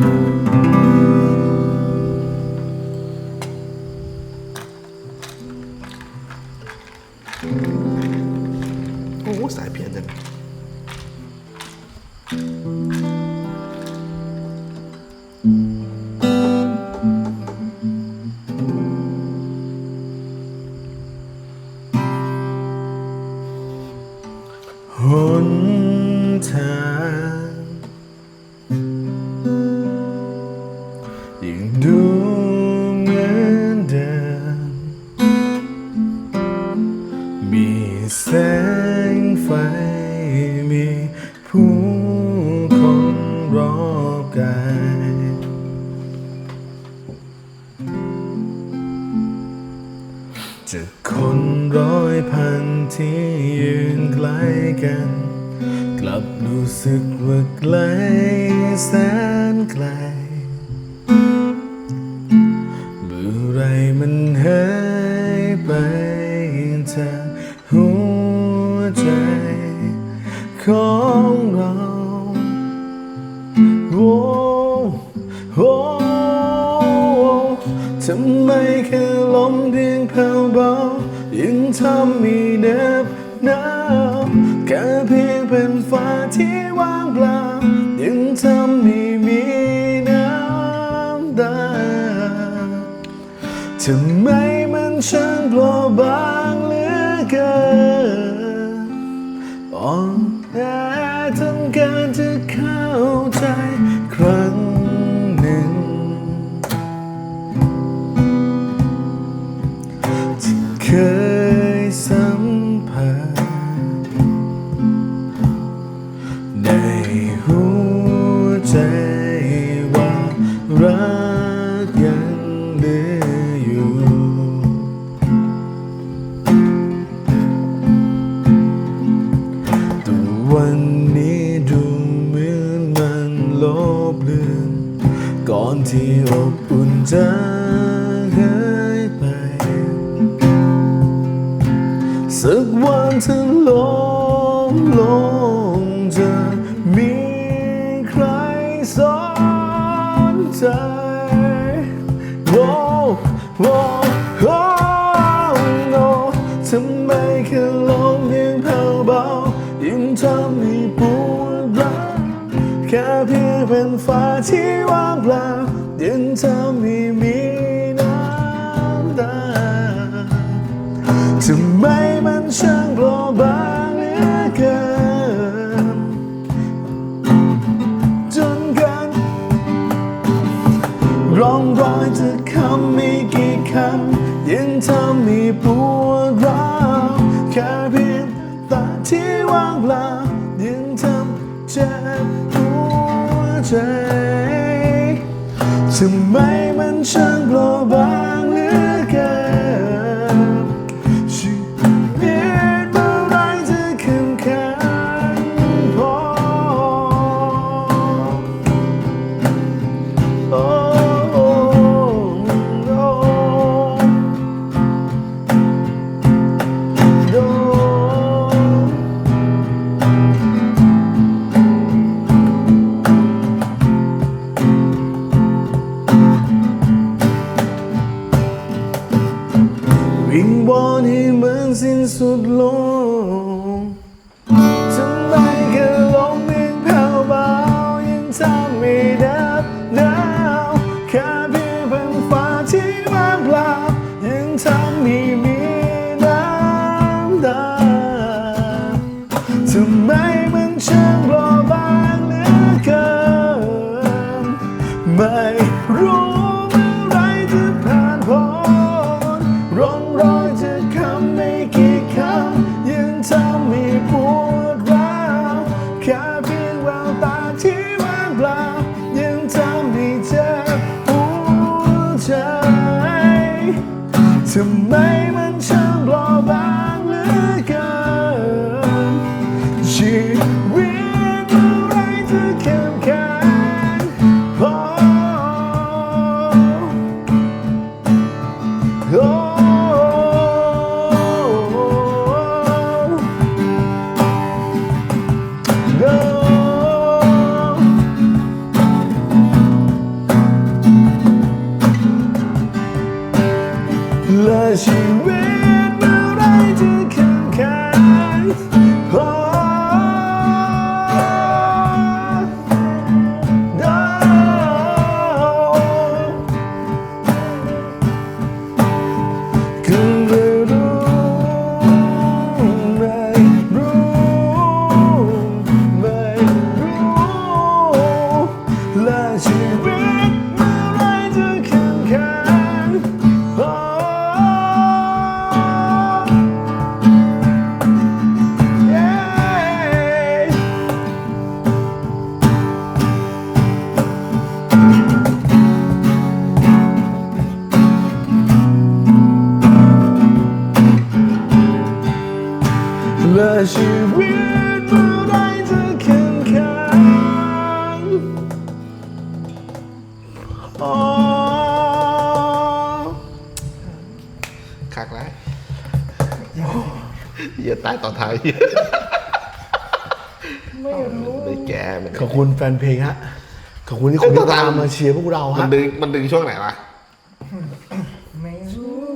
โอ้สายเพียนจังหนทาง ร้อยพันที่ยืนใกล้กัน กลับรู้สึกว่าไกลแสนไกลเมื่อไรมันหายไปจากหัวใจของเราโอ้โอ้ทำไมแค่ลม ยังทำให้เหน็บหนาวแค่เพียงเป็นฟ้าที่ว่างเปล่ายังทำให้มีน้ำตาทำไมมันช่างเปลอบางเหลือเกินอ่ หัวใจว่ารักยังเหลืออยู่ แต่วันนี้ดูเหมือนมันลบเลือนก่อนที่อบอุ่นจะหายไป สักวันเธอลงลง โอ้โอ้โอ้ทำไมแค่ลมเพียงแผ่วเบายิ่งทำให้ปวดร้าวแค่เพียงเป็นฟ้าที่ว่างเปล่ายิ่งทำให้มีน้ำตาทำไมมันช่างเปลอบางเหลือเกินจนกันร่องรอยจะคำไม่กี่ คำยังทำให้ปวดร้าวแค่เพียงตาที่ว่างเปล่ายังทำเจ็บหัวใจทำไมมันช่างเปลอบา สุดลงทำไมแค่ลมเพียงแผ่วเบายังทำไม่ได้บดาวแค่เพียงเป็นฝ้าที่ว่างเปล่ายังทำไม่มีน้ำตาทำไมมันช่า ใจทำไมมันช้ Thank you. เหี้ยตายต่อท้ายไม่รู้ไม่แก่มันขอบคุณแฟนเพลงฮะ ขอบคุณที่คุณเอ้ยตามมาเชียร์พวกเรามันฮะดึงมันดึงช่วงไหนวะ